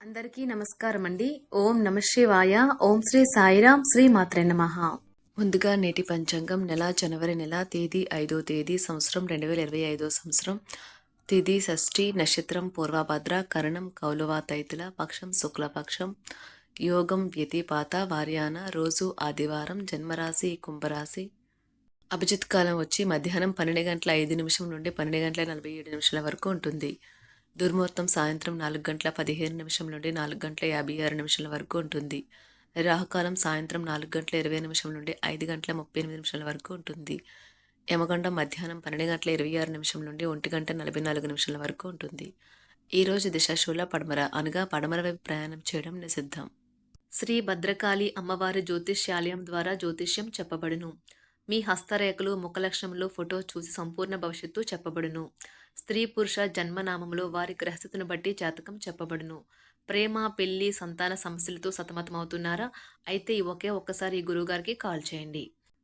అందరికీ నమస్కారం అండి ఓం నమ శివాయ. ఓం శ్రీ సాయిరాం. శ్రీ మాత్రే నమ. ముందుగా నేటి పంచాంగం నెల జనవరి నెల తేదీ ఐదో తేదీ సంవత్సరం రెండు వేల ఇరవై ఐదో సంవత్సరం. తిథి షష్ఠి నక్షత్రం పూర్వభద్ర కరణం కౌలవ తైతుల పక్షం శుక్లపక్షం. యోగం వ్యతిపాత వార్యాన రోజు ఆదివారం జన్మరాశి కుంభరాశి. అభిజిత్ కాలం వచ్చి మధ్యాహ్నం పన్నెండు గంటల ఐదు నిమిషం నుండి పన్నెండు గంటల నలభై ఏడు నిమిషాల వరకు ఉంటుంది. దుర్ముహూర్తం సాయంత్రం నాలుగు గంటల పదిహేను నిమిషం నుండి నాలుగు గంటల యాభై ఆరు నిమిషాల వరకు ఉంటుంది. రాహుకాలం సాయంత్రం నాలుగు గంటల ఇరవై నిమిషం నుండి ఐదు గంటల ముప్పై ఎనిమిది నిమిషాల వరకు ఉంటుంది. యమగండం మధ్యాహ్నం పన్నెండు గంటల ఇరవై ఆరు నిమిషం నుండి ఒంటి గంట నలభై నాలుగు నిమిషాల వరకు ఉంటుంది. ఈరోజు దిశాశూల పడమర అనగా పడమర వైపు ప్రయాణం చేయడం నిషిద్ధం. శ్రీ భద్రకాళి అమ్మవారి జ్యోతిష్యాలయం ద్వారా జ్యోతిష్యం చెప్పబడును. మీ హస్తరేఖలు ముఖలక్షణంలో ఫోటో చూసి సంపూర్ణ భవిష్యత్తు చెప్పబడును. స్త్రీ పురుష జన్మనామములో వారి గ్రహస్థితిని బట్టి జాతకం చెప్పబడును. ప్రేమ పెళ్ళి సంతాన సమస్యలతో సతమతమవుతున్నారా? అయితే ఒకే ఒక్కసారి ఈ గురువుగారికి కాల్ చేయండి.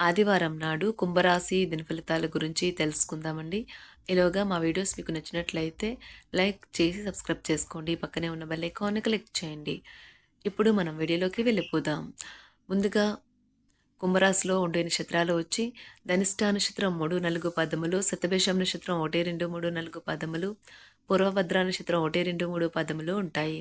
ఆదివారం నాడు కుంభరాశి దిన ఫలితాల గురించి తెలుసుకుందామండి. ఈలోగా మా వీడియోస్ మీకు నచ్చినట్లయితే లైక్ చేసి సబ్స్క్రైబ్ చేసుకోండి. పక్కనే ఉన్న బెల్ ఐకాన్ని క్లిక్ చేయండి. ఇప్పుడు మనం వీడియోలోకి వెళ్ళిపోదాం. ముందుగా కుంభరాశిలో ఉండే నక్షత్రాలు వచ్చి ధనిష్టా నక్షత్రం మూడు నాలుగు పదములు శతభిషం నక్షత్రం ఒకటి రెండు మూడు నాలుగు పదములు పూర్వభద్ర నక్షత్రం ఒకటి రెండు మూడు పదములు ఉంటాయి.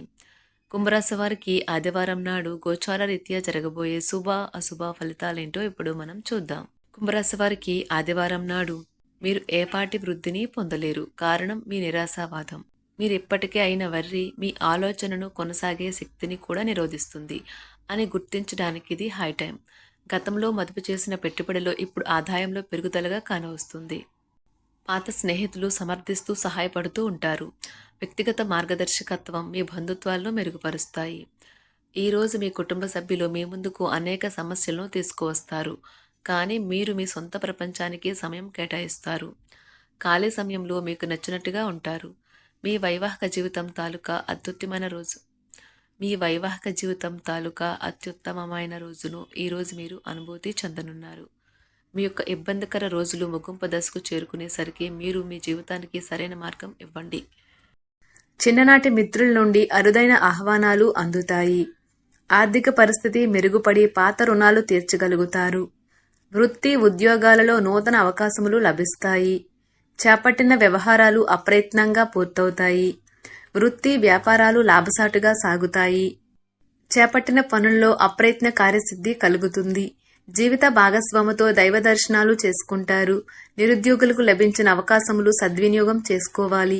కుంభరాశి వారికి ఆదివారం నాడు గోచార రీత్యా జరగబోయే శుభ అశుభ ఫలితాలేంటో ఇప్పుడు మనం చూద్దాం. కుంభరాశి వారికి ఆదివారం నాడు మీరు ఏపాటి వృద్ధిని పొందలేరు. కారణం మీ నిరాశావాదం. మీరు ఇప్పటికే అయిన వర్రి మీ ఆలోచనను కొనసాగే శక్తిని కూడా నిరోధిస్తుంది అని గుర్తించడానికి ఇది హై టైం గతంలో మదుపు చేసిన పెట్టుబడిలో ఇప్పుడు ఆదాయంలో పెరుగుదలగా కానవస్తుంది. పాత స్నేహితులు సమర్థిస్తూ సహాయపడుతూ ఉంటారు. వ్యక్తిగత మార్గదర్శకత్వం మీ బంధుత్వాలను మెరుగుపరుస్తాయి. ఈరోజు మీ కుటుంబ సభ్యులు మీ ముందుకు అనేక సమస్యలను తీసుకువస్తారు. కానీ మీరు మీ సొంత ప్రపంచానికి సమయం కేటాయిస్తారు. ఖాళీ సమయంలో మీకు నచ్చినట్టుగా ఉంటారు. మీ వైవాహిక జీవితం తాలూకా అత్యుత్తమైన రోజు. మీ వైవాహిక జీవితం తాలూకా అత్యుత్తమమైన రోజును ఈరోజు మీరు అనుభూతి చెందనున్నారు. మీ యొక్క ఇబ్బందికర రోజులు ముగింపు దశకు చేరుకునేసరికి మీరు మీ జీవితానికి సరైన మార్గం ఇవ్వండి. చిన్ననాటి మిత్రుల నుండి అరుదైన ఆహ్వానాలు అందుతాయి. ఆర్థిక పరిస్థితి మెరుగుపడి పాత రుణాలు తీర్చగలుగుతారు. వృత్తి ఉద్యోగాలలో నూతన అవకాశములు లభిస్తాయి. చేపట్టిన వ్యవహారాలు అప్రయత్నంగా పూర్తవుతాయి. వృత్తి వ్యాపారాలు లాభసాటుగా సాగుతాయి. చేపట్టిన పనుల్లో అప్రయత్న కార్యసిద్ధి కలుగుతుంది. జీవిత భాగస్వామితో దైవ దర్శనాలు చేసుకుంటారు. నిరుద్యోగులకు లభించిన అవకాశములు సద్వినియోగం చేసుకోవాలి.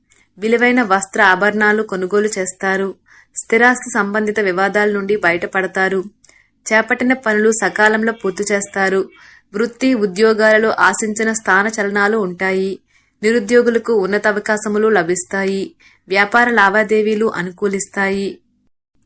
విలువైన వస్త్ర ఆభరణాలు కొనుగోలు చేస్తారు. స్థిరాస్తి సంబంధిత వివాదాల నుండి బయటపడతారు. చేపట్టిన పనులు సకాలంలో పూర్తి చేస్తారు. వృత్తి ఉద్యోగాలలో ఆశించిన స్థాన చలనాలు ఉంటాయి. నిరుద్యోగులకు ఉన్నత అవకాశములు లభిస్తాయి. వ్యాపార లావాదేవీలు అనుకూలిస్తాయి.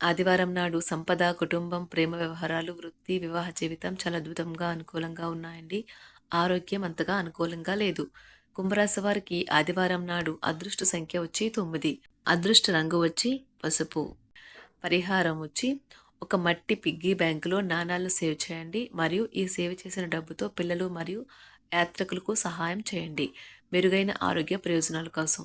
ఆదివారం నాడు సంపద కుటుంబం ప్రేమ వ్యవహారాలు వృత్తి వివాహ జీవితం చాలా అద్భుతంగా అనుకూలంగా ఉన్నాయండి. ఆరోగ్యం అంతగా అనుకూలంగా లేదు. కుంభరాశి వారికి ఆదివారం నాడు అదృష్ట సంఖ్య వచ్చి తొమ్మిది. అదృష్ట రంగు వచ్చి పసుపు. పరిహారం వచ్చి ఒక మట్టి పిగ్గీ బ్యాంకులో నాణాలను సేవ్ చేయండి. మరియు ఈ సేవ్ చేసిన డబ్బుతో పిల్లలు మరియు యాత్రికులకు సహాయం చేయండి. మెరుగైన ఆరోగ్య ప్రయోజనాల కోసం.